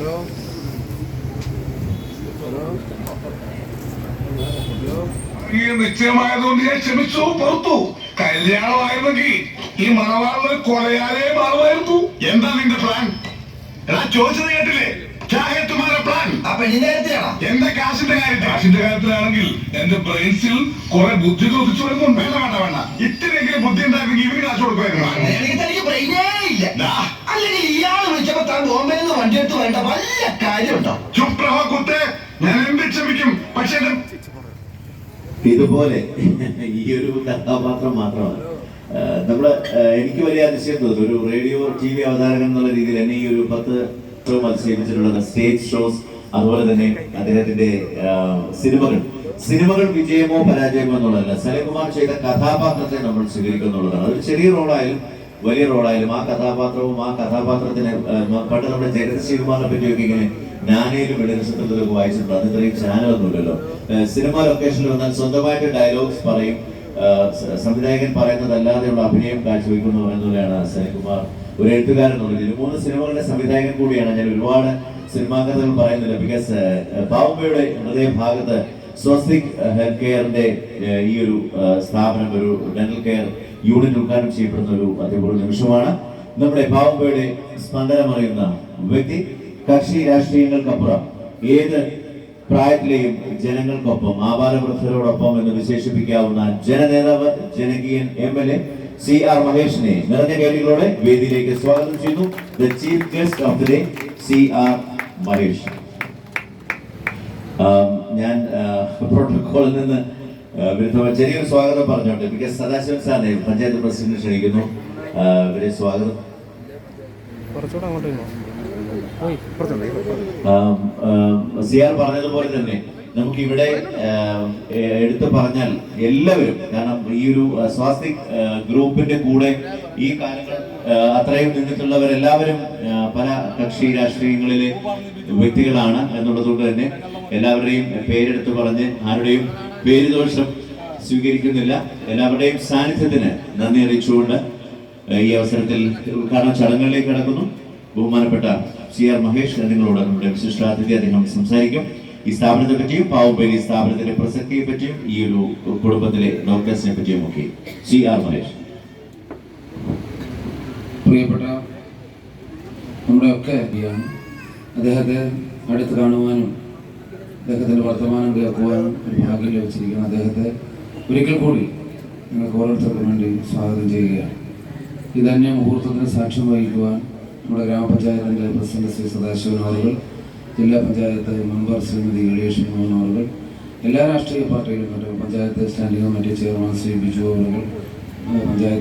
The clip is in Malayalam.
ഹലോ? ഈ നിശ്ചയമായതുകൊണ്ട് ഞാൻ ക്ഷമിച്ചു പുറത്തു. കല്യാണമായിരുന്നെങ്കിൽ ഈ മണവാളിന് കൊലയാലേ മാറുമായിരുന്നു. എന്താ നിന്റെ പ്ലാൻ എടാ ചോദിച്ചത് കേട്ടില്ലേ? എന്റെ കാശിന്റെ കാര്യം കാശിന്റെ കാര്യത്തിലാണെങ്കിൽ എന്റെ ബ്രെയിൻസിൽ കുറെ ബുദ്ധി ചോദിച്ചു വരുന്നുണ്ട് വേണ്ട വേണ്ട വേണ്ട. ഇത്തിരിയെങ്കിലും ബുദ്ധി ഉണ്ടായിരുന്നെങ്കിൽ ഇവർ കാശ് കൊടുക്കുമായിരുന്നു. ബോംബെയിൽ നിന്ന് വണ്ടി എടുത്ത് വേണ്ട വല്ല കാര്യമുണ്ടോ? ഞാൻ ക്ഷമിക്കും? പക്ഷേ ഇതുപോലെ ഈ ഒരു കഥാപാത്രം മാത്രമാണ്. നമ്മൾ നമ്മൾ എനിക്ക് വലിയ അതിശയം തോന്നുന്നു. ഒരു റേഡിയോ ടി വി അവതാരകൻ എന്നുള്ള രീതിയിൽ എന്നെ ഈ ഒരു പത്ത് ഷോ മത്സരിപ്പിച്ചിട്ടുള്ള സ്റ്റേജ് ഷോസ് അതുപോലെ തന്നെ അദ്ദേഹത്തിന്റെ സിനിമകൾ. സിനിമകൾ വിജയമോ പരാജയമോ എന്നുള്ളതല്ല. സലകുമാർ ചെയ്ത കഥാപാത്രത്തെ നമ്മൾ സ്വീകരിക്കുന്നുള്ളതാണ്. ഒരു അതൊരു ചെറിയ റോളായാലും വലിയ റോളായാലും ആ കഥാപാത്രവും ആ കഥാപാത്രത്തിന് പണ്ട് നമ്മുടെ ജഗത് ശ്രീകുമാറിനെ പറ്റിയൊക്കെ ഇങ്ങനെ ഞാനേലും വെളിനക്ഷത്രത്തിലൊക്കെ വായിച്ചിട്ടുണ്ട്. അത് ഇത്രയും ചാനലൊന്നുമില്ലല്ലോ. സിനിമ ലൊക്കേഷനിൽ വന്നാൽ സ്വന്തമായിട്ട് ഡയലോഗ്സ് പറയും. സംവിധായകൻ പറയുന്നത് സംവിധായകൻ പറയുന്നതല്ലാതെയുള്ള അഭിനയം കാഴ്ചവെക്കുന്നു പറയുന്നതിലാണ് സനികുമാർ ഒരു എഴുത്തുകാരൻ എന്നുള്ള മൂന്ന് സിനിമകളുടെ സംവിധായകൻ കൂടിയാണ്. ഞാൻ ഒരുപാട് സിനിമാ കഥകൾ പറയുന്നില്ല. ബിക്കോസ് ബാബുമ്മയുടെ ഹൃദയഭാഗത്ത് സ്വസ്തിക് ഹെൽത്ത് കെയറിന്റെ ഈ ഒരു സ്ഥാപനം ഒരു ഡെന്റൽ കെയർ യൂണിറ്റ് ഉദ്ഘാടനം ചെയ്യപ്പെടുന്ന ഒരു അതിപൂർവ നിമിഷമാണ്. നമ്മുടെ പാവമ്പയുടെ സ്പന്ദനമറിയുന്ന വ്യക്തി കക്ഷി രാഷ്ട്രീയങ്ങൾക്കപ്പുറം ഏത് പ്രായത്തിലെയും ജനങ്ങൾക്കൊപ്പം ആപാലവൃദ്ധരോടൊപ്പം എന്ന് വിശേഷിപ്പിക്കാവുന്ന ജനനേതാവ് ജനകീയൻ M L A C R മഹേഷിനെ നിറഞ്ഞ കേളികളോടെ വേദിയിലേക്ക് സ്വാഗതം ചെയ്യുന്നു. The chief guest of the day C R Mahesh. ഞാൻ പ്രോട്ടോകോളിൽ നിന്ന് ചെറിയൊരു സ്വാഗതം പറഞ്ഞോട്ടെ കെ സദാശിവൻ സാറിനെ പഞ്ചായത്ത് പ്രസിഡന്റ് ക്ഷണിക്കുന്നു. ഇവരെ സ്വാഗതം. സിയാർ പറഞ്ഞതുപോലെ തന്നെ നമുക്ക് ഇവിടെ എടുത്തു പറഞ്ഞാൽ എല്ലാവരും കാരണം ഈ ഒരു സ്വാസ്തിക് ഗ്രൂപ്പിന്റെ കൂടെ ഈ കാലങ്ങൾ അത്രയും നിന്നിട്ടുള്ളവരെല്ലാവരും പല കക്ഷി രാഷ്ട്രീയങ്ങളിലെ വ്യക്തികളാണ് എന്നുള്ളതുകൊണ്ട് തന്നെ എല്ലാവരുടെയും പേരെടുത്ത് പറഞ്ഞ് ആരുടെയും പേര് ദോഷം സ്വീകരിക്കുന്നില്ല. എല്ലാവരുടെയും സാന്നിധ്യത്തിന് നന്ദി അറിയിച്ചുകൊണ്ട് ഈ അവസരത്തിൽ ഉദ്ഘാടന ചടങ്ങുകളിലേക്ക് കടക്കുന്നു. ബഹുമാനപ്പെട്ട സി ആർ മഹേഷ് നിങ്ങളോട് നമ്മുടെ വിശിഷ്ടാതിഥി അദ്ദേഹം സംസാരിക്കും. ഈ സ്ഥാപനത്തെ പറ്റിയും പാവപ്പേരി സ്ഥാപനത്തിന്റെ പ്രസക്തിയെ പറ്റിയും ഈ ഒരു കുടുംബത്തിലെ ഡോക്ടേഴ്സിനെ പറ്റിയും ഒക്കെ. C R Mahesh. പ്രിയപ്പെട്ട നമ്മുടെ ഒക്കെ ആണ് അദ്ദേഹത്തെ അടുത്ത് കാണുവാനും അദ്ദേഹത്തിന്റെ വർത്തമാനം കേൾക്കുവാനും ഒരു ഭാഗ്യം ലഭിച്ചിരിക്കുന്ന അദ്ദേഹത്തെ ഒരിക്കൽ കൂടി നിങ്ങൾക്ക് ഓരോരുത്തർക്കും വേണ്ടി സ്വാഗതം ചെയ്യുകയാണ്. ഈ മുഹൂർത്തത്തിന് സാക്ഷ്യം വഹിക്കുവാൻ നമ്മുടെ ഗ്രാമപഞ്ചായത്തിന്റെ പ്രസിഡന്റ് ശ്രീ സദാശിവൻ അവറുകൾ ജില്ലാ പഞ്ചായത്ത് മെമ്പർ ശ്രീമതി ഗണേഷ് മോഹൻ അവറുകൾ എല്ലാ രാഷ്ട്രീയ പാർട്ടികളും panchayat standing committee chairman Shri Biju അവറുകൾ പഞ്ചായത്ത്